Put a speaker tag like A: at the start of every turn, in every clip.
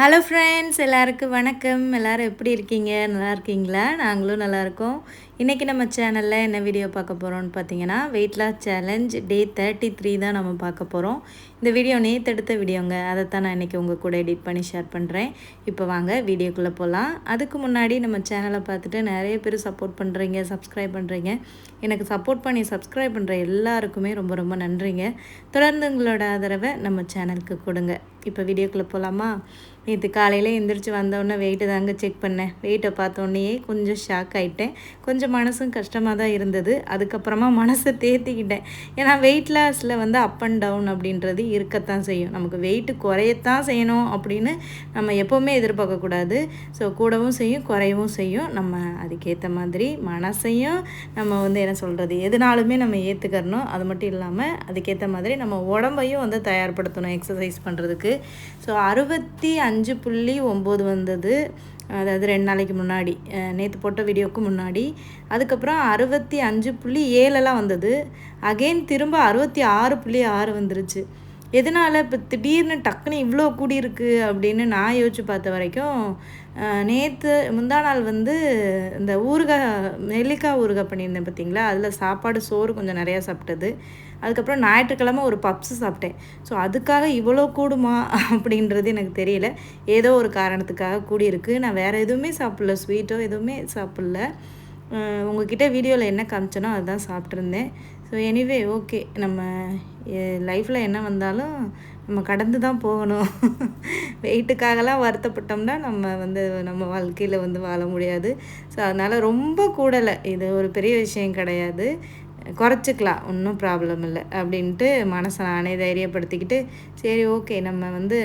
A: hello friends எல்லாருக்கும் வணக்கம் எல்லோரும் எப்படி இருக்கீங்க நல்லா இருக்கீங்களா நாங்களும் நல்லாயிருக்கோம் இன்றைக்கி நம்ம சேனலில் என்ன வீடியோ பார்க்க போகிறோம்னு பார்த்தீங்கன்னா weight loss challenge day thirty three தான் நம்ம பார்க்க போகிறோம் இந்த வீடியோ நேற்று எடுத்த வீடியோங்க அதை தான் நான் இன்றைக்கி உங்கள் கூட எடிட் பண்ணி ஷேர் பண்ணுறேன் இப்போ வாங்க வீடியோக்குள்ளே போகலாம் அதுக்கு முன்னாடி நம்ம சேனலை பார்த்துட்டு நிறைய பேர் சப்போர்ட் பண்ணுறீங்க சப்ஸ்கிரைப் பண்ணுறீங்க எனக்கு சப்போர்ட் பண்ணி சப்ஸ்கிரைப் பண்ணுற எல்லாருக்குமே ரொம்ப ரொம்ப நன்றிங்க தொடர்ந்து உங்களோட ஆதரவை நம்ம சேனலுக்கு கொடுங்க இப்போ வீடியோக்குள்ளே போகலாமா நேற்று காலையில் எந்திரிச்சு வந்தோடனே வெயிட்டு தாங்க செக் பண்ணேன் வெயிட்டை பார்த்தோன்னே கொஞ்சம் ஷாக் ஆகிட்டேன் கொஞ்சம் மனசும் கஷ்டமாக தான் இருந்தது அதுக்கப்புறமா மனசை தேர்த்திக்கிட்டேன் ஏன்னா வெயிட் லாஸில் வந்து அப் அண்ட் டவுன் அப்படின்றது இருக்கத்தான் செய்யும் நமக்கு வெயிட்டு குறையத்தான் செய்யணும் அப்படின்னு நம்ம எப்போவுமே எதிர்பார்க்கக்கூடாது ஸோ கூடவும் செய்யும் குறையவும் செய்யும் நம்ம அதுக்கேற்ற மாதிரி மனசையும் நம்ம வந்து என்ன சொல்கிறது எதுனாலுமே நம்ம ஏற்றுக்கறணும் அது மட்டும் இல்லாமல் அதுக்கேற்ற மாதிரி நம்ம உடம்பையும் வந்து தயார்படுத்தணும் எக்ஸசைஸ் பண்ணுறதுக்கு ஸோ அறுபத்தி அஞ்சு புள்ளி ஒம்பது வந்தது அதாவது ரெண்டு நாளைக்கு முன்னாடி நேற்று போட்ட வீடியோவுக்கு முன்னாடி அதுக்கப்புறம் அறுபத்தி அஞ்சு புள்ளி ஏழெல்லாம் வந்தது அகெயின் திரும்ப அறுபத்தி ஆறு புள்ளி ஆறு வந்துருச்சு எதனால் இப்போ திடீர்னு டக்குன்னு இவ்வளோ கூடியிருக்கு அப்படின்னு நான் யோசிச்சு பார்த்த வரைக்கும் நேற்று முந்தா நாள் வந்து இந்த ஊறுகாய் நெல்லிக்காய் ஊறுகாய் பண்ணியிருந்தேன் பார்த்தீங்களா அதில் சாப்பாடு சோறு கொஞ்சம் நிறையா சாப்பிட்டது அதுக்கப்புறம் ஞாயிற்றுக்கிழமை ஒரு பப்ஸு சாப்பிட்டேன் ஸோ அதுக்காக இவ்வளோ கூடுமா அப்படின்றது எனக்கு தெரியல ஏதோ ஒரு காரணத்துக்காக கூடியிருக்கு நான் வேறு எதுவுமே சாப்பிடல ஸ்வீட்டோ எதுவுமே சாப்பிடல உங்ககிட்ட வீடியோவில் என்ன காமிச்சனோ அதுதான் சாப்பிட்ருந்தேன் ஸோ எனிவே ஓகே நம்ம லைஃப்பில் என்ன வந்தாலும் நம்ம கடந்து தான் போகணும் வெயிட்டுக்காகலாம் வருத்தப்பட்டோம்னா நம்ம வந்து நம்ம வாழ்க்கையில் வந்து வாழ முடியாது ஸோ அதனால் ரொம்ப கூடலை இது ஒரு பெரிய விஷயம் கிடையாது குறைச்சிக்கலாம் ஒன்றும் ப்ராப்ளம் இல்லை அப்படின்ட்டு மனசை நானே தைரியப்படுத்திக்கிட்டு சரி ஓகே நம்ம வந்து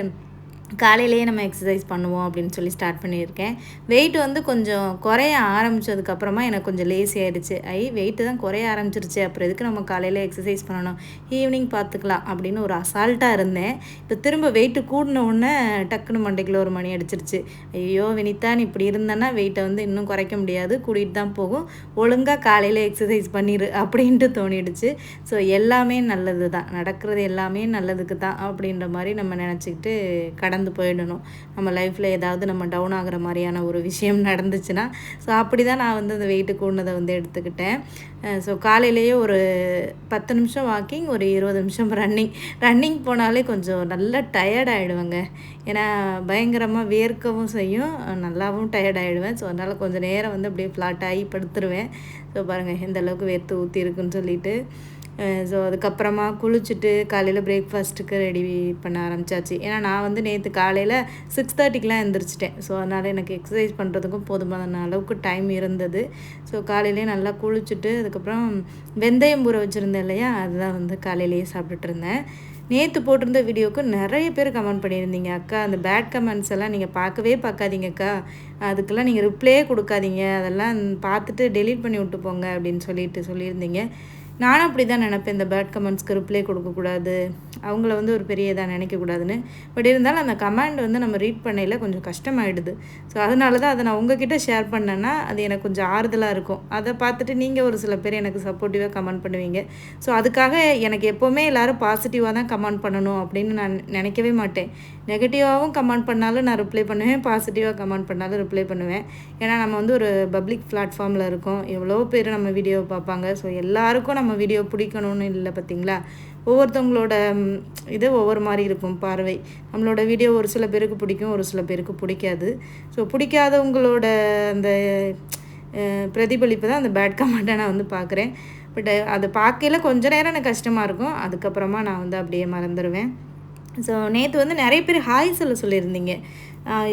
A: காலையிலேயே நம்ம எக்ஸசைஸ் பண்ணுவோம் அப்படின்னு சொல்லி ஸ்டார்ட் பண்ணியிருக்கேன் வெயிட் வந்து கொஞ்சம் குறைய ஆரம்பித்ததுக்கப்புறமா எனக்கு கொஞ்சம் லேசி ஆகிடுச்சு ஐ வெயிட்டு தான் குறைய ஆரம்பிச்சிருச்சு அப்புறம் எதுக்கு நம்ம காலையில் எக்ஸசைஸ் பண்ணணும் ஈவினிங் பார்த்துக்கலாம் அப்படின்னு ஒரு அசால்ட்டாக இருந்தேன் இப்போ திரும்ப வெயிட்டு கூடின உடனே டக்குன்னு மண்டைக்குள்ள ஒரு மணி அடிச்சிருச்சு ஐயோ வினிதா நீ இப்படி இருந்தேன்னா வெயிட்டை வந்து இன்னும் குறைக்க முடியாது கூட்டிகிட்டு தான் போகும் ஒழுங்காக காலையில் எக்ஸசைஸ் பண்ணிடு அப்படின்ட்டு தோணிடுச்சு ஸோ எல்லாமே நல்லது தான் நடக்கிறது எல்லாமே நல்லதுக்கு தான் அப்படின்ற மாதிரி நம்ம நினச்சிக்கிட்டு கடை கடந்து போயிடணும் நம்ம லைஃப்பில் ஏதாவது நம்ம டவுன் ஆகிற மாதிரியான ஒரு விஷயம் நடந்துச்சுன்னா ஸோ அப்படி தான் நான் வந்து அந்த வெயிட்டு கூடதை வந்து எடுத்துக்கிட்டேன் ஸோ காலையிலேயே ஒரு பத்து நிமிஷம் வாக்கிங் ஒரு இருபது நிமிஷம் ரன்னிங் ரன்னிங் போனாலே கொஞ்சம் நல்லா டயர்ட் ஆகிடுவேங்க ஏன்னா பயங்கரமாக வேர்க்கவும் செய்யும் நல்லாவும் டயர்ட் ஆகிடுவேன் ஸோ அதனால் கொஞ்சம் நேரம் வந்து அப்படியே ஃப்ளாட் ஆகி படுத்துருவேன் ஸோ பாருங்கள் எந்த அளவுக்கு வேர்த்து ஊற்றி இருக்குன்னு சொல்லிட்டு ஸோ அதுக்கப்புறமா குளிச்சுட்டு காலையில் பிரேக்ஃபாஸ்ட்டுக்கு ரெடி பண்ண ஆரம்பித்தாச்சு ஏன்னா நான் வந்து நேற்று காலையில் சிக்ஸ் தேர்ட்டிக்கெலாம் எழுந்திரிச்சிட்டேன் ஸோ அதனால் எனக்கு எக்ஸசைஸ் பண்ணுறதுக்கும் போதுமான அளவுக்கு டைம் இருந்தது ஸோ காலையிலே நல்லா குளிச்சுட்டு அதுக்கப்புறம் வெந்தயம் ஊற வச்சுருந்தேன் இல்லையா அதுதான் வந்து காலையிலேயே சாப்பிட்டுட்டு இருந்தேன் நேற்று போட்டிருந்த வீடியோவுக்கு நிறைய பேர் கமெண்ட் பண்ணியிருந்தீங்க அக்கா அந்த பேட் கமெண்ட்ஸ் எல்லாம் நீங்கள் பார்க்கவே பார்க்காதீங்க அக்கா அதுக்கெல்லாம் நீங்கள் ரிப்ளையே கொடுக்காதீங்க அதெல்லாம் பார்த்துட்டு டெலீட் பண்ணி விட்டு போங்க அப்படின்னு சொல்லிட்டு சொல்லியிருந்தீங்க நானும் அப்படி தான் நினப்பேன் இந்த பேட் கமெண்ட்ஸ்க்கு ரிப்ளை கொடுக்கக்கூடாது அவங்கள வந்து ஒரு பெரிய இதாக நினைக்கக்கூடாதுன்னு பட் இருந்தாலும் அந்த கமாண்ட் வந்து நம்ம ரீட் பண்ணையில் கொஞ்சம் கஷ்டமாயிடுது ஸோ அதனால தான் அதை நான் உங்ககிட்ட ஷேர் பண்ணேன்னா அது எனக்கு கொஞ்சம் ஆறுதலாக இருக்கும் அதை பார்த்துட்டு நீங்கள் ஒரு சில பேர் எனக்கு சப்போர்ட்டிவாக கமெண்ட் பண்ணுவீங்க ஸோ அதுக்காக எனக்கு எப்போவுமே எல்லோரும் பாசிட்டிவாக தான் கமெண்ட் பண்ணணும் அப்படின்னு நான் நினைக்கவே மாட்டேன் நெகட்டிவாகவும் கமெண்ட் பண்ணாலும் நான் ரிப்ளை பண்ணுவேன் பாசிட்டிவாக கமெண்ட் பண்ணாலும் ரிப்ளை பண்ணுவேன் ஏன்னா நம்ம வந்து ஒரு பப்ளிக் பிளாட்ஃபார்மில் இருக்கோம் எவ்வளோ பேர் நம்ம வீடியோவை பார்ப்பாங்க ஸோ எல்லாருக்கும் நம்ம வீடியோ பிடிக்கணும்னு இல்லை பார்த்தீங்களா ஒவ்வொருத்தவங்களோட இது ஒவ்வொரு மாதிரி இருக்கும் பார்வை நம்மளோட வீடியோ ஒரு சில பேருக்கு பிடிக்கும் ஒரு சில பேருக்கு பிடிக்காது ஸோ பிடிக்காதவங்களோட அந்த பிரதிபலிப்பு தான் அந்த பேட் கமெண்ட்டை நான் வந்து பார்க்குறேன் பட் அதை பார்க்கல கொஞ்ச நேரம் எனக்கு கஷ்டமாக இருக்கும் அதுக்கப்புறமா நான் வந்து அப்படியே மறந்துடுவேன் ஸோ நேற்று வந்து நிறைய பேர் ஹாய் சொல்ல சொல்லியிருந்தீங்க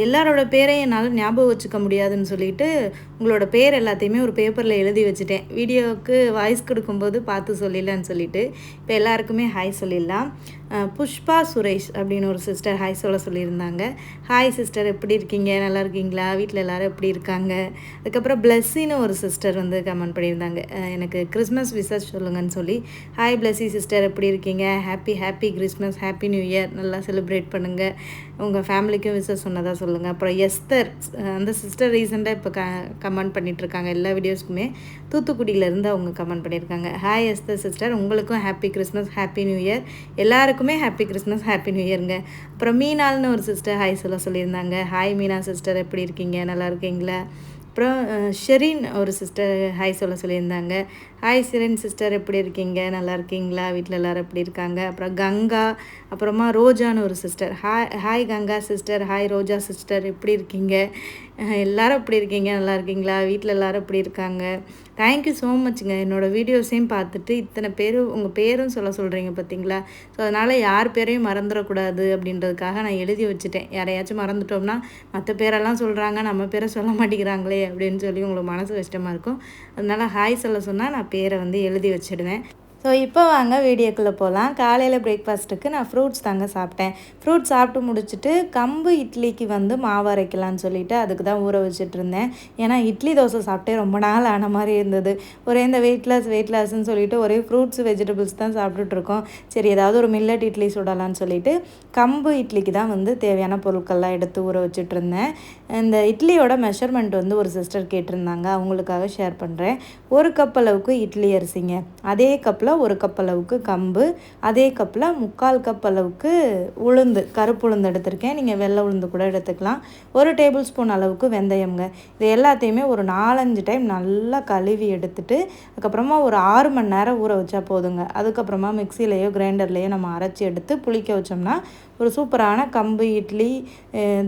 A: எல்லாரோட பேரையும் என்னால் ஞாபகம் வச்சுக்க முடியாதுன்னு சொல்லிட்டு உங்களோட பேர் எல்லாத்தையுமே ஒரு பேப்பரில் எழுதி வச்சுட்டேன் வீடியோவுக்கு வாய்ஸ் கொடுக்கும்போது பார்த்து சொல்லிடலான்னு சொல்லிட்டு இப்போ எல்லாருக்குமே ஹாய் சொல்லிடலாம் புஷ்பா சுரேஷ் அப்படின்னு ஒரு சிஸ்டர் ஹாய் சொல்ல சொல்லியிருந்தாங்க ஹாய் சிஸ்டர் எப்படி இருக்கீங்க நல்லா இருக்கீங்களா வீட்டில் எல்லோரும் எப்படி இருக்காங்க அதுக்கப்புறம் பிளஸ்ஸின்னு ஒரு சிஸ்டர் வந்து கமெண்ட் பண்ணியிருந்தாங்க எனக்கு கிறிஸ்மஸ் விசஸ் சொல்லுங்கன்னு சொல்லி ஹாய் பிளஸ்ஸி சிஸ்டர் எப்படி இருக்கீங்க happy happy Christmas happy new year நல்லா செலிப்ரேட் பண்ணுங்கள் உங்கள் ஃபேமிலிக்கும் விசஸ் சொன்னதாக சொல்லுங்கள் அப்புறம் எஸ்தர் அந்த சிஸ்டர் ரீசெண்டாக இப்போ க கமெண்ட் பண்ணிகிட்ருக்காங்க எல்லா வீடியோஸ்க்குமே தூத்துக்குடியிலேருந்து அவங்க கமெண்ட் பண்ணியிருக்காங்க ஹாய் எஸ்த சிஸ்டர் உங்களுக்கும் happy Christmas happy new year எல்லாருக்குமே ஹாப்பி கிறிஸ்மஸ் ஹாப்பி நியூ இயருங்க அப்புறம் மீனால்னு ஒரு சிஸ்டர் ஹாய் சொல்ல சொல்லியிருந்தாங்க ஹாய் மீனா சிஸ்டர் எப்படி இருக்கீங்க நல்லா இருக்கீங்களா அப்புறம் ஷெரீன் ஒரு சிஸ்டர் ஹாய் சொல்ல சொல்லியிருந்தாங்க ஹாய் சிரன் சிஸ்டர் எப்படி இருக்கீங்க நல்லா இருக்கீங்களா வீட்டில் எல்லோரும் எப்படி இருக்காங்க அப்புறம் கங்கா அப்புறமா ரோஜான்னு ஒரு sister hi hi Ganga sister hi Roja sister எப்படி இருக்கீங்க எல்லோரும் எப்படி இருக்கீங்க நல்லா இருக்கீங்களா வீட்டில் எல்லோரும் எப்படி இருக்காங்க தேங்க்யூ ஸோ மச்சுங்க என்னோடய வீடியோஸையும் பார்த்துட்டு இத்தனை பேர் உங்கள் பேரும் சொல்ல சொல்கிறீங்க பார்த்தீங்களா ஸோ அதனால் யார் பேரையும் மறந்துடக்கூடாது அப்படின்றதுக்காக நான் எழுதி வச்சுட்டேன் யாரையாச்சும் மறந்துட்டோம்னா மற்ற பேரெல்லாம் சொல்கிறாங்க நம்ம பேரை சொல்ல மாட்டேங்கிறாங்களே அப்படின்னு சொல்லி உங்களுக்கு மனசு கஷ்டமாக இருக்கும் அதனால் ஹாய் சொல்ல சொன்னால் நான் பேரை வந்து எழுதி வச்சுடுவேன் ஸோ இப்போ வாங்க வீடியோக்குள்ளே போகலாம் காலையில் பிரேக்ஃபாஸ்ட்டுக்கு நான் ஃப்ரூட்ஸ் தாங்க சாப்பிட்டேன் ஃப்ரூட்ஸ் சாப்பிட்டு முடிச்சுட்டு கம்பு இட்லிக்கு வந்து மாவு அரைக்கலான்னு சொல்லிட்டு அதுக்கு தான் ஊற வச்சுட்டு இருந்தேன் ஏன்னா இட்லி தோசை சாப்பிட்டே ரொம்ப நாள் ஆன மாதிரி இருந்தது ஒரே இந்த வெயிட் லாஸ் வெயிட் லாஸ்ன்னு சொல்லிட்டு ஒரே ஃப்ரூட்ஸ் வெஜிடபிள்ஸ் தான் சாப்பிட்டுட்ருக்கோம் சரி ஏதாவது ஒரு மில்லட் இட்லி சுடலான்னு சொல்லிட்டு கம்பு இட்லிக்கு தான் வந்து தேவையான பொருட்கள்லாம் எடுத்து ஊற வச்சுட்டு இருந்தேன் இந்த இட்லியோட மெஷர்மெண்ட் வந்து ஒரு சிஸ்டர் கேட்டிருந்தாங்க அவங்களுக்காக ஷேர் பண்ணுறேன் ஒரு கப் அளவுக்கு இட்லி அரிசிங்க அதே கப்பில் ஒரு கப் அளவுக்கு கம்பு அதே கப்பில் முக்கால் கப் அளவுக்கு உளுந்து கருப்பு உளுந்து எடுத்திருக்கேன் நீங்கள் வெள்ளை உளுந்து கூட எடுத்துக்கலாம் ஒரு டேபிள் ஸ்பூன் அளவுக்கு வெந்தயம்ங்க இது எல்லாத்தையுமே ஒரு நாலஞ்சு டைம் நல்லா கழுவி எடுத்துட்டு அதுக்கப்புறமா ஒரு ஆறு மணி நேரம் ஊற வச்சா போதுங்க அதுக்கப்புறமா மிக்சிலேயோ கிரைண்டர்லேயோ நம்ம அரைச்சி எடுத்து புளிக்க வச்சோம்னா ஒரு சூப்பரான கம்பு இட்லி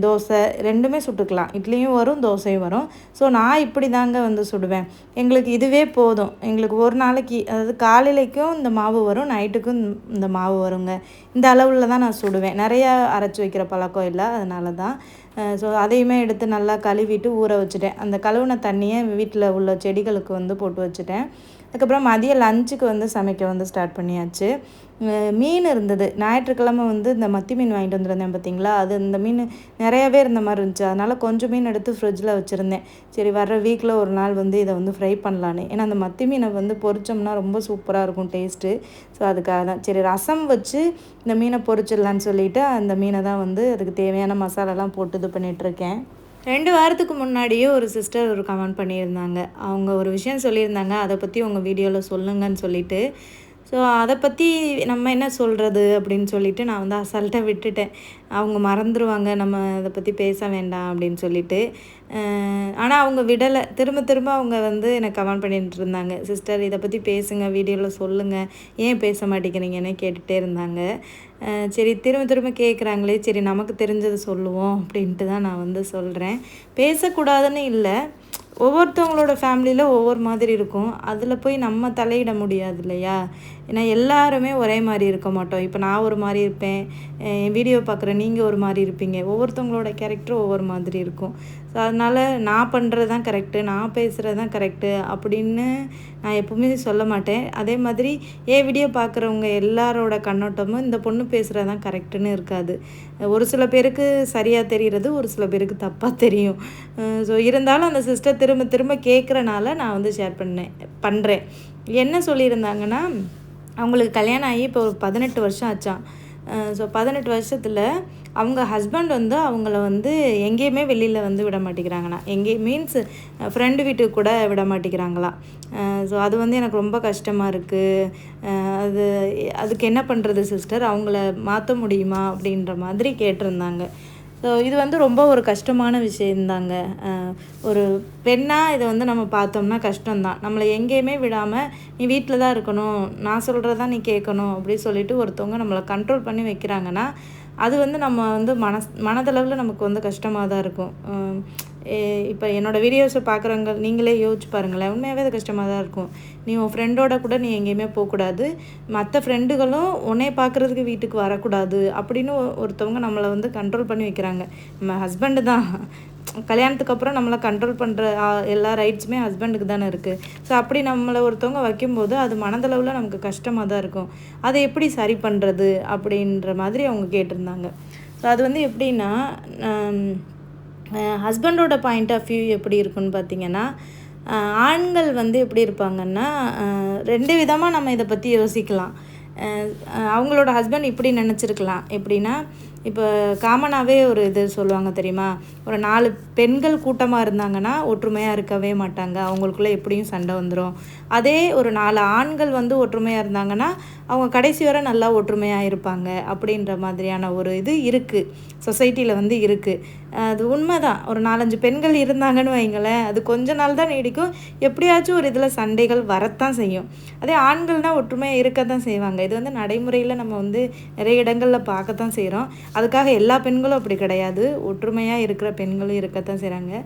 A: தோசை ரெண்டுமே சுட்டுக்கலாம் இட்லியும் வரும் தோசையும் வரும் ஸோ நான் இப்படி தாங்க வந்து சுடுவேன் எங்களுக்கு இதுவே போதும் எங்களுக்கு ஒரு நாளைக்கு அதாவது காலையிலைக்கும் இந்த மாவு வரும் நைட்டுக்கும் இந்த மாவு வருங்க இந்த அளவில் தான் நான் சுடுவேன் நிறையா அரைச்சி வைக்கிற பழக்கம் இல்லை அதனால தான் ஸோ அதையுமே எடுத்து நல்லா கழுவிட்டு ஊற வச்சுட்டேன் அந்த கழுவின தண்ணியை வீட்டில் உள்ள செடிகளுக்கு வந்து போட்டு வச்சுட்டேன் அதுக்கப்புறம் மதியம் லஞ்சுக்கு வந்து சமைக்க வந்து ஸ்டார்ட் பண்ணியாச்சு மீன் இருந்தது ஞாயிற்றுக்கிழமை வந்து இந்த மத்தி மீன் வாங்கிட்டு வந்திருந்தேன் பார்த்தீங்களா அது இந்த மீன் நிறையாவே இருந்த மாதிரி இருந்துச்சு அதனால் கொஞ்சம் மீன் எடுத்து ஃப்ரிட்ஜில் வச்சுருந்தேன் சரி வர்ற வீக்கில் ஒரு நாள் வந்து இதை வந்து ஃப்ரை பண்ணலான்னு ஏன்னா அந்த மத்தி மீனை வந்து பொறிச்சோம்னா ரொம்ப சூப்பராக இருக்கும் டேஸ்ட்டு ஸோ அதுக்காக தான் சரி ரசம் வச்சு இந்த மீனை பொரிச்சிடலான்னு சொல்லிவிட்டு அந்த மீனை தான் வந்து அதுக்கு தேவையான மசாலாலாம் போட்டு இது பண்ணிகிட்ருக்கேன் ரெண்டு வாரத்துக்கு முன்னாடியே ஒரு சிஸ்டர் ஒரு கமெண்ட் பண்ணியிருந்தாங்க அவங்க ஒரு விஷயம் சொல்லியிருந்தாங்க அதை பற்றி உங்கள் வீடியோவில் சொல்லுங்கன்னு சொல்லிட்டு ஸோ அதை பற்றி நம்ம என்ன சொல்கிறது அப்படின்னு சொல்லிட்டு நான் வந்து அசால்ட்டாக விட்டுட்டேன் அவங்க மறந்துடுவாங்க நம்ம அதை பற்றி பேச வேண்டாம் அப்படின்னு சொல்லிட்டு ஆனால் அவங்க விடலை திரும்ப திரும்ப அவங்க வந்து எனக்கு கமெண்ட் பண்ணிகிட்டு இருந்தாங்க சிஸ்டர் இதை பற்றி பேசுங்க வீடியோவில் சொல்லுங்கள் ஏன் பேச மாட்டேங்கிறீங்கன்னு கேட்டுகிட்டே இருந்தாங்க சரி திரும்ப திரும்ப கேட்குறாங்களே சரி நமக்கு தெரிஞ்சதை சொல்லுவோம் அப்படின்ட்டு தான் நான் வந்து சொல்கிறேன் பேசக்கூடாதுன்னு இல்லை ஒவ்வொருத்தவங்களோட ஃபேமிலியில் ஒவ்வொரு மாதிரி இருக்கும் அதில் போய் நம்ம தலையிட முடியாது இல்லையா ஏன்னா எல்லாருமே ஒரே மாதிரி இருக்க மாட்டோம் இப்போ நான் ஒரு மாதிரி இருப்பேன் வீடியோ பார்க்குற நீங்கள் ஒரு மாதிரி இருப்பீங்க ஒவ்வொருத்தவங்களோட கேரக்டரும் ஒவ்வொரு மாதிரி இருக்கும் ஸோ அதனால் நான் பண்ணுறது தான் கரெக்டு நான் பேசுகிறது தான் கரெக்டு அப்படின்னு நான் எப்பவுமே சொல்ல மாட்டேன் அதே மாதிரி ஏ வீடியோ பார்க்குறவங்க எல்லாரோட கண்ணோட்டமும் இந்த பொண்ணு பேசுகிறது தான் கரெக்டுன்னு இருக்காது ஒரு சில பேருக்கு சரியாக தெரிகிறது ஒரு சில பேருக்கு தப்பாக தெரியும் ஸோ இருந்தாலும் அந்த சிஸ்டர் திரும்ப திரும்ப கேட்குறனால நான் வந்து ஷேர் பண்ணேன் பண்ணுறேன் என்ன சொல்லியிருந்தாங்கன்னா அவங்களுக்கு கல்யாணம் ஆகி இப்போ ஒரு பதினெட்டு வருஷம் ஆச்சான் ஸோ பதினெட்டு வருஷத்தில் அவங்க ஹஸ்பண்ட் வந்து அவங்கள வந்து எங்கேயுமே வெளியில் வந்து விட மாட்டேங்கிறாங்கண்ணா எங்கே மீன்ஸ் ஃப்ரெண்டு வீட்டுக்கு கூட விட மாட்டேங்கிறாங்களா ஸோ அது வந்து எனக்கு ரொம்ப கஷ்டமாக இருக்குது அது அதுக்கு என்ன பண்ணுறது சிஸ்டர் அவங்கள மாற்ற முடியுமா அப்படின்ற மாதிரி கேட்டிருந்தாங்க ஸோ இது வந்து ரொம்ப ஒரு கஷ்டமான விஷயந்தாங்க ஒரு பெண்ணாக இதை வந்து நம்ம பார்த்தோம்னா கஷ்டம்தான் நம்மளை எங்கேயுமே விடாமல் நீ வீட்டில் தான் இருக்கணும் நான் சொல்கிறதான் நீ கேட்கணும் அப்படின்னு சொல்லிட்டு ஒருத்தவங்க நம்மளை கண்ட்ரோல் பண்ணி வைக்கிறாங்கன்னா அது வந்து நம்ம வந்து மனஸ் மனதளவில் நமக்கு வந்து கஷ்டமாக தான் இருக்கும் இப்போ என்னோடய வீடியோஸை பார்க்குறவங்க நீங்களே யோசிச்சு பாருங்களேன் உண்மையாகவே அது கஷ்டமாக தான் இருக்கும் நீ உன் ஃப்ரெண்டோட கூட நீ எங்கேயுமே போகக்கூடாது மற்ற ஃப்ரெண்டுகளும் உன்னை பார்க்குறதுக்கு வீட்டுக்கு வரக்கூடாது அப்படின்னு ஒருத்தவங்க நம்மளை வந்து கண்ட்ரோல் பண்ணி வைக்கிறாங்க நம்ம ஹஸ்பண்டு தான் கல்யாணத்துக்கு அப்புறம் நம்மளை கண்ட்ரோல் பண்ணுற எல்லா ரைட்ஸுமே ஹஸ்பண்டுக்கு தானே இருக்குது ஸோ அப்படி நம்மளை ஒருத்தவங்க வைக்கும்போது அது மனதளவில் நமக்கு கஷ்டமாக தான் இருக்கும் அதை எப்படி சரி பண்ணுறது அப்படின்ற மாதிரி அவங்க கேட்டிருந்தாங்க ஸோ அது வந்து எப்படின்னா ஹஸ்பண்டோட பாயிண்ட் ஆஃப் வியூ எப்படி இருக்குன்னு பார்த்தீங்கன்னா ஆண்கள் வந்து எப்படி இருப்பாங்கன்னா ரெண்டு விதமாக நம்ம இதை பற்றி யோசிக்கலாம் அவங்களோட ஹஸ்பண்ட் இப்படி நினச்சிருக்கலாம் எப்படின்னா இப்போ காமனாகவே ஒரு இது சொல்லுவாங்க தெரியுமா ஒரு நாலு பெண்கள் கூட்டமாக இருந்தாங்கன்னா ஒற்றுமையாக இருக்கவே மாட்டாங்க அவங்களுக்குள்ளே எப்படியும் சண்டை வந்துடும் அதே ஒரு நாலு ஆண்கள் வந்து ஒற்றுமையாக இருந்தாங்கன்னா அவங்க கடைசி வரை நல்லா ஒற்றுமையாக இருப்பாங்க அப்படின்ற மாதிரியான ஒரு இது இருக்குது சொசைட்டியில் வந்து இருக்குது அது உண்மை தான் ஒரு நாலஞ்சு பெண்கள் இருந்தாங்கன்னு வைங்களேன் அது கொஞ்ச நாள் தான் நீடிக்கும் எப்படியாச்சும் ஒரு இதில் சண்டைகள் வரத்தான் செய்யும் அதே ஆண்கள்னால் ஒற்றுமையாக இருக்க தான் செய்வாங்க இது வந்து நடைமுறையில் நம்ம வந்து நிறைய இடங்களில் பார்க்கத்தான் செய்கிறோம் அதுக்காக எல்லா பெண்களும் அப்படி கிடையாது ஒற்றுமையாக இருக்கிற பெண்களும் இருக்கத்தான் செய்கிறாங்க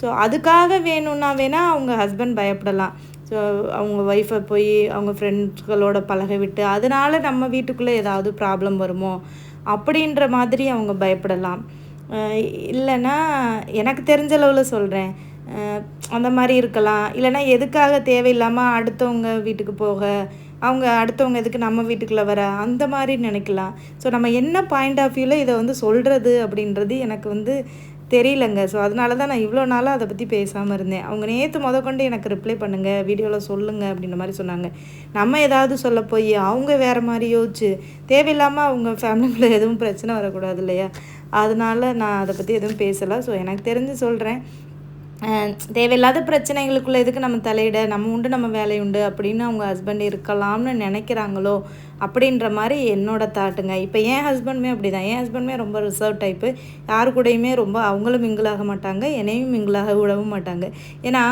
A: ஸோ அதுக்காக வேணும்னா வேணால் அவங்க ஹஸ்பண்ட் பயப்படலாம் ஸோ அவங்க ஒய்ஃபை போய் அவங்க ஃப்ரெண்ட்ஸ்களோட பழக விட்டு அதனால் நம்ம வீட்டுக்குள்ளே ஏதாவது ப்ராப்ளம் வருமோ அப்படின்ற மாதிரி அவங்க பயப்படலாம் இல்லைன்னா எனக்கு தெரிஞ்ச அளவில் சொல்கிறேன் அந்த மாதிரி இருக்கலாம் இல்லைன்னா எதுக்காக தேவையில்லாமல் அடுத்தவங்க வீட்டுக்கு போக அவங்க அடுத்தவங்க எதுக்கு நம்ம வீட்டுக்குள்ளே வர அந்த மாதிரி நினைக்கலாம் ஸோ நம்ம என்ன பாயிண்ட் ஆஃப் வியூவில் இதை வந்து சொல்கிறது அப்படின்றது எனக்கு வந்து தெரியலங்க ஸோ அதனால தான் நான் இவ்வளோ நாளாக அதை பற்றி பேசாமல் இருந்தேன் அவங்க நேற்று முத கொண்டு எனக்கு ரிப்ளை பண்ணுங்கள் வீடியோவில் சொல்லுங்கள் அப்படின்ற மாதிரி சொன்னாங்க நம்ம ஏதாவது சொல்ல போய் அவங்க வேறு மாதிரி யோசிச்சு தேவையில்லாமல் அவங்க ஃபேமிலிக்குள்ளே எதுவும் பிரச்சனை வரக்கூடாது இல்லையா அதனால நான் அதை பற்றி எதுவும் பேசலை ஸோ எனக்கு தெரிஞ்சு சொல்கிறேன் தேவையில்லாத பிரச்சனைகளுக்குள்ளே எதுக்கு நம்ம தலையிட நம்ம உண்டு நம்ம வேலை உண்டு அப்படின்னு அவங்க ஹஸ்பண்ட் இருக்கலாம்னு நினைக்கிறாங்களோ அப்படின்ற மாதிரி என்னோடய தாட்டுங்க இப்போ என் ஹஸ்பண்டுமே அப்படி தான் என் ஹஸ்பண்டுமே ரொம்ப ரிசர்வ் டைப்பு யார் கூடயுமே ரொம்ப அவங்களும் மிங்கிளாக மாட்டாங்க என்னையும் மிங்கிளாக விடவும் மாட்டாங்க ஏன்னா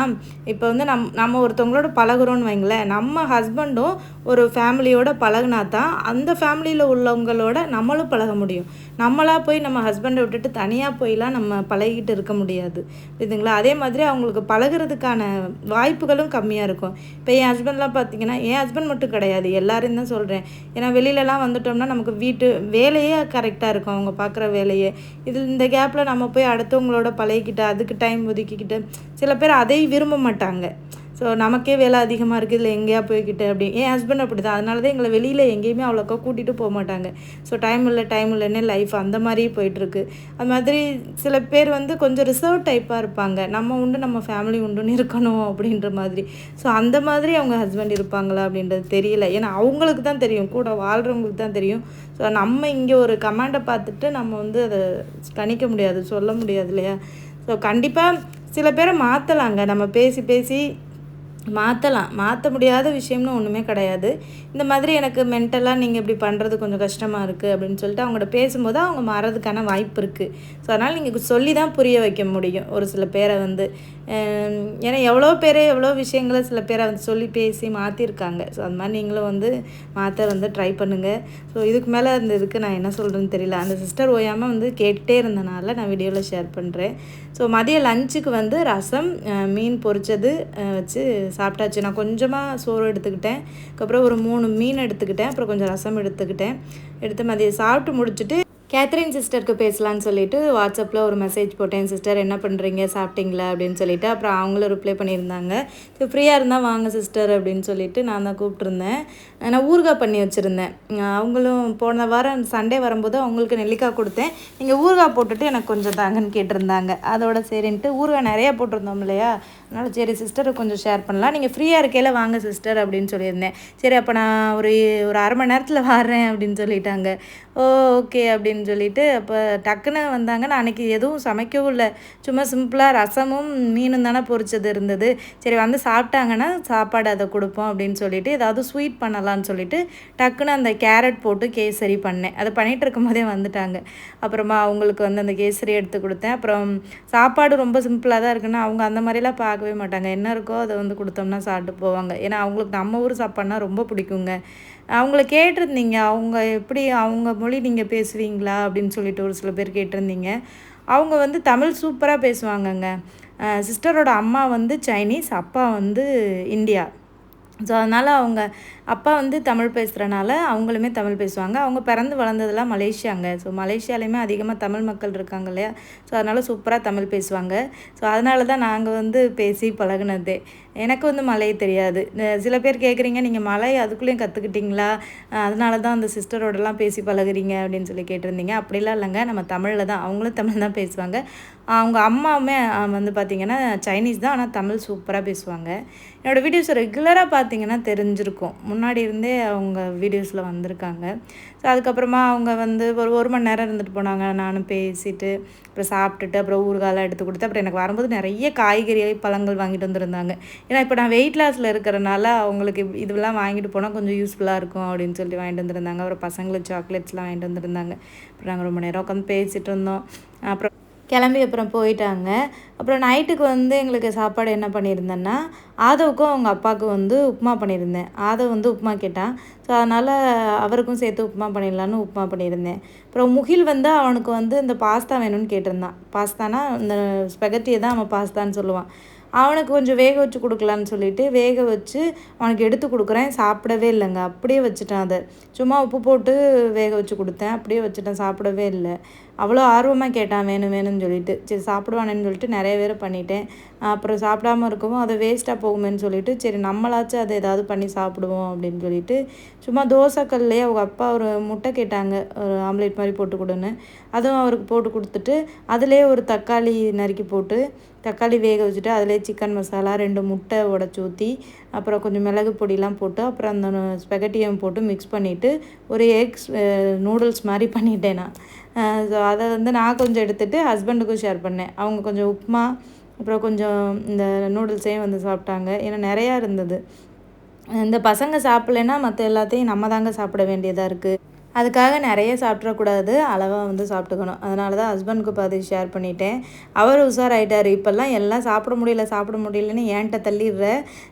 A: இப்போ வந்து நம் நம்ம ஒருத்தவங்களோட பழகுறோன்னு வைங்களேன் நம்ம ஹஸ்பண்டும் ஒரு ஃபேமிலியோட பழகினா தான் அந்த ஃபேமிலியில் உள்ளவங்களோட நம்மளும் பழக முடியும் நம்மளாக போய் நம்ம ஹஸ்பண்டை விட்டுட்டு தனியாக போயெலாம் நம்ம பழகிட்டு இருக்க முடியாது இதுங்களா அதே மாதிரி அவங்களுக்கு பழகிறதுக்கான வாய்ப்புகளும் கம்மியாக இருக்கும் இப்போ என் ஹஸ்பண்ட்லாம் பார்த்தீங்கன்னா என் ஹஸ்பண்ட் மட்டும் கிடையாது எல்லாரையும் தான் சொல்கிறேன் ஏன்னா வெளியிலலாம் வந்துட்டோம்னா நமக்கு வீட்டு வேலையே கரெக்டாக இருக்கும் அவங்க பார்க்குற வேலையே இது இந்த கேப்பில் நம்ம போய் அடுத்தவங்களோட பழகிக்கிட்டு அதுக்கு டைம் ஒதுக்கிக்கிட்டு சில பேர் அதை விரும்ப மாட்டாங்க ஸோ நமக்கே வேலை அதிகமாக இருக்குது இல்லை எங்கேயா போய்கிட்டு அப்படி என் ஹஸ்பண்ட் அப்படி தான் அதனால தான் எங்களை வெளியில் எங்கேயுமே அவ்வளோக்கா கூட்டிகிட்டு போக மாட்டாங்க ஸோ டைம் இல்லை டைம் இல்லைன்னு லைஃப் அந்த மாதிரியே போயிட்டுருக்கு அது மாதிரி சில பேர் வந்து கொஞ்சம் ரிசர்வ் டைப்பாக இருப்பாங்க நம்ம உண்டு நம்ம ஃபேமிலி உண்டுன்னு இருக்கணும் அப்படின்ற மாதிரி ஸோ அந்த மாதிரி அவங்க ஹஸ்பண்ட் இருப்பாங்களா அப்படின்றது தெரியல ஏன்னா அவங்களுக்கு தான் தெரியும் கூட வாழ்கிறவங்களுக்கு தான் தெரியும் ஸோ நம்ம இங்கே ஒரு கமாண்டை பார்த்துட்டு நம்ம வந்து அதை கணிக்க முடியாது சொல்ல முடியாது இல்லையா ஸோ கண்டிப்பாக சில பேரை மாற்றலாங்க நம்ம பேசி பேசி மாற்றலாம் மாற்ற முடியாத விஷயம்னு ஒன்றுமே கிடையாது இந்த மாதிரி எனக்கு மென்டலாக நீங்கள் இப்படி பண்ணுறது கொஞ்சம் கஷ்டமாக இருக்குது அப்படின்னு சொல்லிட்டு அவங்கள்ட்ட பேசும்போது அவங்க மாறதுக்கான வாய்ப்பு இருக்குது ஸோ அதனால் நீங்கள் சொல்லி தான் புரிய வைக்க முடியும் ஒரு சில பேரை வந்து ஏன்னா எவ்வளோ பேர் எவ்வளோ விஷயங்களை சில பேரை வந்து சொல்லி பேசி மாற்றிருக்காங்க ஸோ அந்த மாதிரி நீங்களும் வந்து மாற்ற வந்து ட்ரை பண்ணுங்கள் ஸோ இதுக்கு மேலே அந்த இதுக்கு நான் என்ன சொல்கிறேன்னு தெரியல அந்த சிஸ்டர் ஓயாமல் வந்து கேட்டுகிட்டே இருந்தனால நான் வீடியோவில் ஷேர் பண்ணுறேன் ஸோ மதிய லஞ்சுக்கு வந்து ரசம் மீன் பொரிச்சது வச்சு சாப்பிட்டாச்சு நான் கொஞ்சமாக சோறு எடுத்துக்கிட்டேன் அதுக்கப்புறம் ஒரு மூணு மீன் எடுத்துக்கிட்டேன் அப்புறம் கொஞ்சம் ரசம் எடுத்துக்கிட்டேன் எடுத்து மதியம் சாப்பிட்டு முடிச்சுட்டு கேத்ரின் சிஸ்டருக்கு பேசலான்னு சொல்லிட்டு வாட்ஸ்அப்பில் ஒரு மெசேஜ் போட்டேன் சிஸ்டர் என்ன பண்ணுறீங்க சாப்பிட்டீங்களா அப்படின்னு சொல்லிட்டு அப்புறம் அவங்களும் ரிப்ளை பண்ணியிருந்தாங்க ஃப்ரீயாக இருந்தால் வாங்க சிஸ்டர் அப்படின்னு சொல்லிட்டு நான் தான் கூப்பிட்ருந்தேன் நான் ஊறுகாய் பண்ணி வச்சுருந்தேன் அவங்களும் போன வாரம் சண்டே வரும்போது அவங்களுக்கு நெல்லிக்காய் கொடுத்தேன் நீங்கள் ஊறுகாய் போட்டுட்டு எனக்கு கொஞ்சம் தாங்கன்னு கேட்டிருந்தாங்க அதோட சரின்ட்டு ஊறுகாய் நிறையா போட்டிருந்தோம் இல்லையா அதனால் சரி சிஸ்டரை கொஞ்சம் ஷேர் பண்ணலாம் நீங்கள் ஃப்ரீயாக இருக்கையில் வாங்க சிஸ்டர் அப்படின்னு சொல்லியிருந்தேன் சரி அப்போ நான் ஒரு ஒரு அரை மணி நேரத்தில் வர்றேன் அப்படின்னு சொல்லிட்டாங்க ஓ ஓகே அப்படின்னு சொல்லிட்டு அப்போ டக்குன்னு வந்தாங்க நான் அன்றைக்கி எதுவும் சமைக்கவும் இல்லை சும்மா சிம்பிளாக ரசமும் மீனும் தானே பொரிச்சது இருந்தது சரி வந்து சாப்பிட்டாங்கன்னா சாப்பாடு அதை கொடுப்போம் அப்படின்னு சொல்லிட்டு ஏதாவது ஸ்வீட் பண்ணலாம் பண்ணலான்னு சொல்லிட்டு டக்குன்னு அந்த கேரட் போட்டு கேசரி பண்ணேன் அதை பண்ணிகிட்டு இருக்கும் போதே வந்துட்டாங்க அப்புறமா அவங்களுக்கு வந்து அந்த கேசரி எடுத்து கொடுத்தேன் அப்புறம் சாப்பாடு ரொம்ப சிம்பிளாக தான் இருக்குன்னா அவங்க அந்த மாதிரிலாம் பார்க்கவே மாட்டாங்க என்ன இருக்கோ அதை வந்து கொடுத்தோம்னா சாப்பிட்டு போவாங்க ஏன்னா அவங்களுக்கு நம்ம ஊர் சாப்பாடுனா ரொம்ப பிடிக்குங்க அவங்கள கேட்டிருந்தீங்க அவங்க எப்படி அவங்க மொழி நீங்கள் பேசுவீங்களா அப்படின்னு சொல்லிட்டு ஒரு சில பேர் கேட்டிருந்தீங்க அவங்க வந்து தமிழ் சூப்பராக பேசுவாங்கங்க சிஸ்டரோட அம்மா வந்து சைனீஸ் அப்பா வந்து இந்தியா ஸோ அதனால் அவங்க அப்பா வந்து தமிழ் பேசுகிறனால அவங்களுமே தமிழ் பேசுவாங்க அவங்க பிறந்து வளர்ந்ததெல்லாம் மலேசியாங்க ஸோ மலேசியாலையுமே அதிகமாக தமிழ் மக்கள் இருக்காங்க இல்லையா ஸோ அதனால் சூப்பராக தமிழ் பேசுவாங்க ஸோ அதனால தான் நாங்கள் வந்து பேசி பழகினதே எனக்கு வந்து மலை தெரியாது சில பேர் கேட்குறீங்க நீங்கள் மலை அதுக்குள்ளேயும் கற்றுக்கிட்டிங்களா அதனால தான் அந்த சிஸ்டரோடலாம் பேசி பழகுறீங்க அப்படின்னு சொல்லி கேட்டிருந்தீங்க அப்படிலாம் இல்லைங்க நம்ம தமிழில் தான் அவங்களும் தமிழ் தான் பேசுவாங்க அவங்க அம்மாவுமே வந்து பார்த்திங்கன்னா சைனீஸ் தான் ஆனால் தமிழ் சூப்பராக பேசுவாங்க என்னோடய வீடியோஸ் ரெகுலராக பார்த்தீங்கன்னா தெரிஞ்சிருக்கும் முன்னாடி இருந்தே அவங்க வீடியோஸில் வந்திருக்காங்க ஸோ அதுக்கப்புறமா அவங்க வந்து ஒரு ஒரு மணி நேரம் இருந்துட்டு போனாங்க நானும் பேசிட்டு அப்புறம் சாப்பிட்டுட்டு அப்புறம் ஊறுகாலாம் எடுத்து கொடுத்து அப்புறம் எனக்கு வரும்போது நிறைய காய்கறி பழங்கள் வாங்கிட்டு வந்திருந்தாங்க ஏன்னா இப்போ நான் வெயிட் லாஸில் இருக்கிறனால அவங்களுக்கு இதெல்லாம் வாங்கிட்டு போனால் கொஞ்சம் யூஸ்ஃபுல்லாக இருக்கும் அப்படின்னு சொல்லி வாங்கிட்டு வந்திருந்தாங்க அப்புறம் பசங்களுக்கு சாக்லேட்ஸ்லாம் வாங்கிட்டு வந்திருந்தாங்க அப்புறம் நாங்கள் ரொம்ப நேரம் உட்காந்து பேசிகிட்டு இருந்தோம் அப்புறம் கிளம்பி அப்புறம் போயிட்டாங்க அப்புறம் நைட்டுக்கு வந்து எங்களுக்கு சாப்பாடு என்ன பண்ணியிருந்தேன்னா ஆதவுக்கும் அவங்க அப்பாவுக்கும் வந்து உப்புமா பண்ணியிருந்தேன் ஆதவ் வந்து உப்புமா கேட்டான் ஸோ அதனால் அவருக்கும் சேர்த்து உப்புமா பண்ணிடலான்னு உப்புமா பண்ணியிருந்தேன் அப்புறம் முகில் வந்து அவனுக்கு வந்து இந்த பாஸ்தா வேணும்னு கேட்டிருந்தான் பாஸ்தானா இந்த ஸ்பெகட்டியை தான் அவன் பாஸ்தான்னு சொல்லுவான் அவனுக்கு கொஞ்சம் வேக வச்சு கொடுக்கலான்னு சொல்லிட்டு வேக வச்சு அவனுக்கு எடுத்து கொடுக்குறேன் சாப்பிடவே இல்லைங்க அப்படியே வச்சுட்டேன் அதை சும்மா உப்பு போட்டு வேக வச்சு கொடுத்தேன் அப்படியே வச்சுட்டேன் சாப்பிடவே இல்லை அவ்வளோ ஆர்வமாக கேட்டான் வேணும் வேணும்னு சொல்லிட்டு சரி சாப்பிடுவானேன்னு சொல்லிட்டு நிறைய பேர் பண்ணிட்டேன் அப்புறம் சாப்பிடாம இருக்கவும் அதை வேஸ்ட்டாக போகுமேன்னு சொல்லிட்டு சரி நம்மளாச்சும் அதை ஏதாவது பண்ணி சாப்பிடுவோம் அப்படின்னு சொல்லிட்டு சும்மா தோசைக்கல்லையே அவங்க அப்பா ஒரு முட்டை கேட்டாங்க ஒரு ஆம்லேட் மாதிரி போட்டு கொடுன்னு அதுவும் அவருக்கு போட்டு கொடுத்துட்டு அதிலே ஒரு தக்காளி நறுக்கி போட்டு தக்காளி வேக வச்சுட்டு அதிலே சிக்கன் மசாலா ரெண்டு முட்டை உடச்சி ஊற்றி அப்புறம் கொஞ்சம் மிளகு பொடிலாம் போட்டு அப்புறம் அந்த ஸ்பெகட்டியம் போட்டு மிக்ஸ் பண்ணிவிட்டு ஒரு எக்ஸ் நூடுல்ஸ் மாதிரி பண்ணிட்டேன் நான் ஸோ அதை வந்து நான் கொஞ்சம் எடுத்துகிட்டு ஹஸ்பண்டுக்கும் ஷேர் பண்ணேன் அவங்க கொஞ்சம் உப்புமா அப்புறம் கொஞ்சம் இந்த நூடுல்ஸையும் வந்து சாப்பிட்டாங்க ஏன்னா நிறையா இருந்தது இந்த பசங்க சாப்பிட்லன்னா மற்ற எல்லாத்தையும் நம்ம தாங்க சாப்பிட வேண்டியதாக இருக்குது அதுக்காக நிறைய சாப்பிட்றக்கூடாது அளவாக வந்து சாப்பிட்டுக்கணும் அதனால தான் ஹஸ்பண்டுக்கு பார்த்து ஷேர் பண்ணிட்டேன் அவர் உஷாராயிட்டார் இப்போல்லாம் எல்லாம் சாப்பிட முடியல சாப்பிட முடியலன்னு ஏன்ட்ட தள்ளிடுற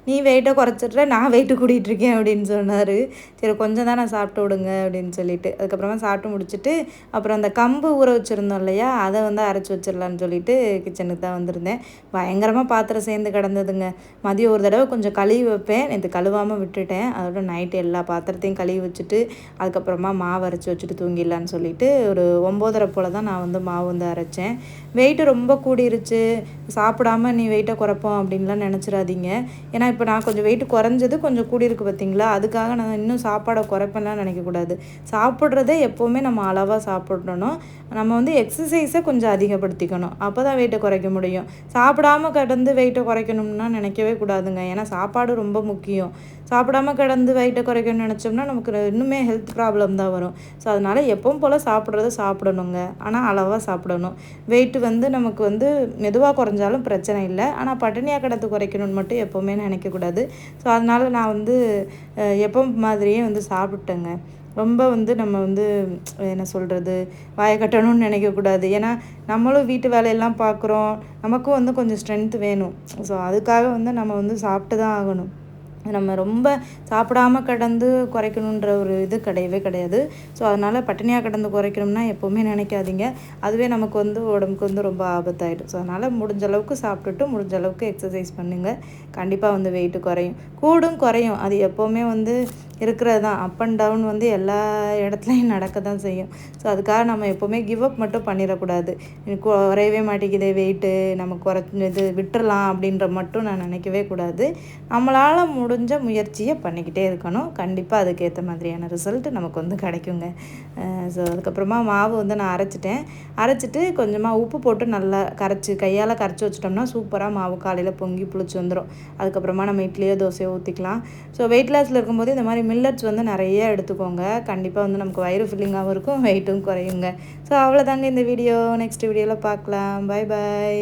A: நீ வெயிட்டை குறைச்சிட்ற நான் வெயிட்டு கூட்டிகிட்ருக்கேன் அப்படின்னு சொன்னார் சரி கொஞ்சம் தான் நான் சாப்பிட்டு விடுங்க அப்படின்னு சொல்லிட்டு அதுக்கப்புறமா சாப்பிட்டு முடிச்சுட்டு அப்புறம் அந்த கம்பு ஊற வச்சுருந்தோம் இல்லையா அதை வந்து அரைச்சி வச்சிடலான்னு சொல்லிட்டு கிச்சனுக்கு தான் வந்திருந்தேன் பயங்கரமாக பாத்திரம் சேர்ந்து கிடந்ததுங்க மதியம் ஒரு தடவை கொஞ்சம் கழுவி வைப்பேன் நேற்று கழுவாமல் விட்டுட்டேன் அதோட நைட்டு எல்லா பாத்திரத்தையும் கழுவி வச்சுட்டு அதுக்கப்புறமா மா மாவு அரைச்சி வச்சுட்டு தூங்கிடலான்னு சொல்லிட்டு ஒரு ஒம்போதரை போல் தான் நான் வந்து மாவு வந்து அரைச்சேன் வெயிட்டு ரொம்ப கூடிருச்சு சாப்பிடாம நீ வெயிட்டை குறைப்போம் அப்படின்லாம் நினச்சிடாதீங்க ஏன்னா இப்போ நான் கொஞ்சம் வெயிட் குறைஞ்சது கொஞ்சம் கூடியிருக்கு பார்த்தீங்களா அதுக்காக நான் இன்னும் சாப்பாடை குறைப்பேன்லாம் நினைக்கக்கூடாது சாப்பிட்றதே எப்போவுமே நம்ம அளவாக சாப்பிட்றணும் நம்ம வந்து எக்ஸசைஸை கொஞ்சம் அதிகப்படுத்திக்கணும் அப்போ தான் வெயிட்டை குறைக்க முடியும் சாப்பிடாம கடந்து வெயிட்டை குறைக்கணும்னா நினைக்கவே கூடாதுங்க ஏன்னா சாப்பாடு ரொம்ப முக்கியம் சாப்பிடாம கடந்து வெயிட்டை குறைக்கணும்னு நினச்சோம்னா நமக்கு இன்னுமே ஹெல்த் ப்ராப்ளம் தான் வரும் ஸோ அதனால் எப்பவும் போல் சாப்பிட்றத சாப்பிடணுங்க ஆனால் அளவாக சாப்பிடணும் வெயிட் வந்து நமக்கு வந்து மெதுவாக குறைஞ்சாலும் பிரச்சனை இல்லை ஆனால் பட்டினியாக கடத்து குறைக்கணும்னு மட்டும் எப்போவுமே நினைக்கக்கூடாது ஸோ அதனால் நான் வந்து எப்போ மாதிரியே வந்து சாப்பிட்டேங்க ரொம்ப வந்து நம்ம வந்து என்ன சொல்கிறது வாயை கட்டணும்னு நினைக்கக்கூடாது ஏன்னா நம்மளும் வீட்டு வேலையெல்லாம் பார்க்குறோம் நமக்கும் வந்து கொஞ்சம் ஸ்ட்ரென்த் வேணும் ஸோ அதுக்காக வந்து நம்ம வந்து சாப்பிட்டு தான் ஆகணும் நம்ம ரொம்ப சாப்பிடாம கடந்து குறைக்கணுன்ற ஒரு இது கிடையவே கிடையாது ஸோ அதனால் பட்டினியாக கடந்து குறைக்கணும்னா எப்போவுமே நினைக்காதீங்க அதுவே நமக்கு வந்து உடம்புக்கு வந்து ரொம்ப ஆபத்தாயிடும் ஸோ அதனால் முடிஞ்ச அளவுக்கு சாப்பிட்டுட்டு முடிஞ்ச அளவுக்கு எக்ஸசைஸ் பண்ணுங்கள் கண்டிப்பாக வந்து வெயிட்டு குறையும் கூடும் குறையும் அது எப்போவுமே வந்து இருக்கிறது தான் அப் அண்ட் டவுன் வந்து எல்லா இடத்துலையும் நடக்க தான் செய்யும் ஸோ அதுக்காக நம்ம எப்போவுமே கிவ் அப் மட்டும் பண்ணிடக்கூடாது குறையவே மாட்டேங்குது வெயிட்டு நம்ம குறை இது விட்டுறலாம் அப்படின்ற மட்டும் நான் நினைக்கவே கூடாது நம்மளால் முடி முடிஞ்ச முயற்சியை பண்ணிக்கிட்டே இருக்கணும் கண்டிப்பாக அதுக்கேற்ற மாதிரியான ரிசல்ட் நமக்கு வந்து கிடைக்குங்க ஸோ அதுக்கப்புறமா மாவு வந்து நான் அரைச்சிட்டேன் அரைச்சிட்டு கொஞ்சமாக உப்பு போட்டு நல்லா கரைச்சி கையால் கரைச்சி வச்சிட்டோம்னா சூப்பராக மாவு காலையில் பொங்கி புளிச்சு வந்துடும் அதுக்கப்புறமா நம்ம இட்லியோ தோசையோ ஊற்றிக்கலாம் ஸோ வெயிட் லாஸில் இருக்கும்போது இந்த மாதிரி மில்லட்ஸ் வந்து நிறைய எடுத்துக்கோங்க கண்டிப்பாக வந்து நமக்கு வயிறு ஃபில்லிங்காகவும் இருக்கும் வெயிட்டும் குறையுங்க ஸோ அவ்வளோதாங்க இந்த வீடியோ நெக்ஸ்ட் வீடியோவில் பார்க்கலாம் பாய் பாய்